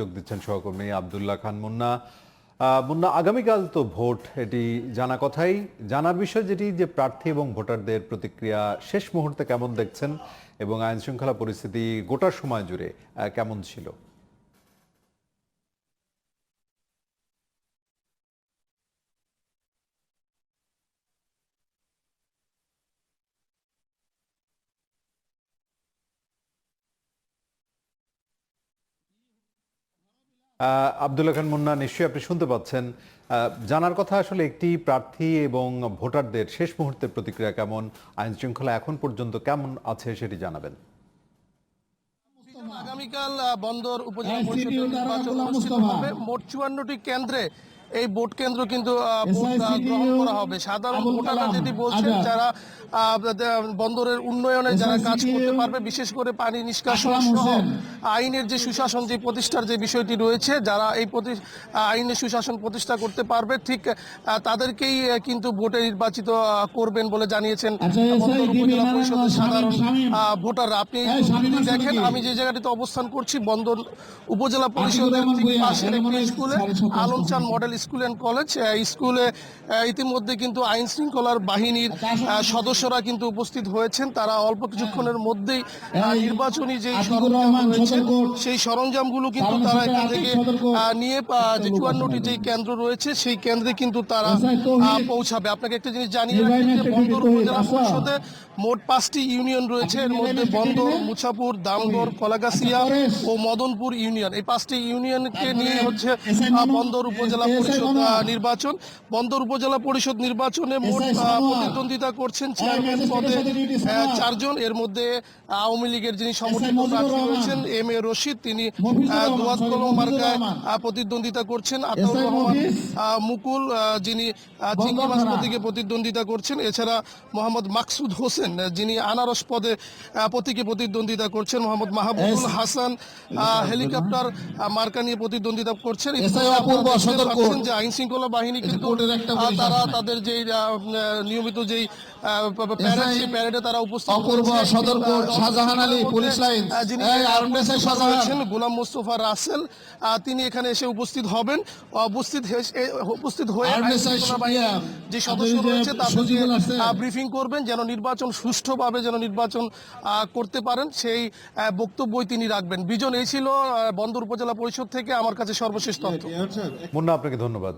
যোগ দিচ্ছেন সহকর্মী আবদুল্লাহ খান মুন্না। মুন্না, আগামীকাল তো ভোট, এটি জানা কথাই। জানার বিষয় যেটি, যে প্রার্থী এবং ভোটারদের প্রতিক্রিয়া শেষ মুহূর্তে কেমন দেখছেন এবং আইন শৃঙ্খলা পরিস্থিতি গোটা সময় জুড়ে কেমন ছিল? আহ, আবদুল্লাহ খান মুন্না নিশ্চয়ই আপনি শুনতে পাচ্ছেন। জানার কথা আসলে একটি প্রার্থী এবং ভোটারদের শেষ মুহূর্তের প্রতিক্রিয়া কেমন? আইন শৃঙ্খলা এখন পর্যন্ত কেমন আছে সেটি জানাবেন। আগামীকাল আহ, বন্দর উপজেলা নির্বাচন অনুষ্ঠিত হবে। মোট চুয়ান্নটি কেন্দ্রে এই ভোট কেন্দ্র কিন্তু গ্রহণ করা হবে। সাধারণ ভোটাররা যেটি বলছেন যারা বন্দরের উন্নয়নে যারা কাজ করতে পারবে বিশেষ করে পানি নিষ্কাশন সহ আইনের যে সুশাসন যে প্রতিষ্ঠার যে বিষয়টি রয়েছে যারা এই আইনের সুশাসন প্রতিষ্ঠা করতে পারবে ঠিক তাদেরকেই কিন্তু ভোটে নির্বাচিত করবেন বলে জানিয়েছেন আচ্ছা, উপজেলা পরিষদের সাধারণ ভোটাররা। আপনি যদি দেখেন আমি যে জায়গাটিতে অবস্থান করছি বন্দর উপজেলা পরিষদের পাশের একটি স্কুলে Alamchan model school and college স্কুলে ইতিমধ্যে কিন্তু আইন শৃঙ্খলার বাহিনীর সদস্যরা কিন্তু উপস্থিত হয়েছেন। তারা অল্প কিছুক্ষণের মধ্যেই নির্বাচনী যে সরঞ্জাম রয়েছে সেই সরঞ্জামগুলো কিন্তু তারা এখান থেকে নিয়ে যে চুয়ান্নটি যে কেন্দ্র রয়েছে সেই কেন্দ্রে কিন্তু তারা পৌঁছাবে। আপনাকে একটা জিনিস জানিয়ে রাখি যে বন্দর উপজেলা আচ্ছা। পরিষদে মোট পাঁচটি ইউনিয়ন রয়েছে। এর মধ্যে বন্দর মুছাপুর দামগড় কলাগাছিয়া ও মদনপুর ইউনিয়ন। এই পাঁচটি ইউনিয়নকে নিয়ে হচ্ছে বন্দর উপজেলা এসআই পরিষদ নির্বাচন বন্দর উপজেলা পরিষদ নির্বাচনে মোট। প্রতিদ্বন্দ্বিতা করছেন চেয়ারম্যান পদে সানোয়ার। চারজন। এর মধ্যে আওয়ামী লীগের যিনি সমর্থিত প্রার্থী রয়েছেন এম এ রশিদ। তিনি দুয়াত কলম মার্কায় প্রতিদ্বন্দ্বিতা করছেন। আতাউর রহমান মুকুল যিনি চিংড়ি মাছ প্রতীকে প্রতিদ্বন্দ্বিতা করছেন। এছাড়া মোহাম্মদ মাকসুদ হোসেন যিনি আনারস পদে প্রতীকে প্রতিদ্বন্দ্বিতা করছেন। মোহাম্মদ মাহবুবুল হাসান হেলিকপ্টার মার্কা নিয়ে প্রতিদ্বন্দ্বিতা করছেন। যে আইন শৃঙ্খলা বাহিনী কিন্তু তারা। তাদের যে নিয়মিত যেই প্যারেড এসআই সেই প্যারেডে তারা উপস্থিত অপূর্ব সতর্ক, শাহজাহান আলী, পুলিশ লাইন। যিনি শাহজাহান। গোলাম মোস্তফা রাসেল তিনি এখানে এসে উপস্থিত হবেন। উপস্থিত উপস্থিত হয়ে যে সদস্য রয়েছে তাদেরকে ব্রিফিং করবেন যেন নির্বাচন সুষ্ঠুভাবে যেন নির্বাচন আহ, করতে পারেন। সেই বক্তব্যই তিনি রাখবেন। বিজন এই ছিল বন্দর উপজেলা পরিষদ থেকে আমার কাছে সর্বশেষ তথ্য। মুন্না আপনাকে ধন্যবাদ।